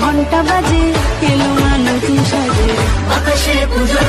ঘণ্টা বাজে এলো না নতুন সাজে আকাশে পুজোর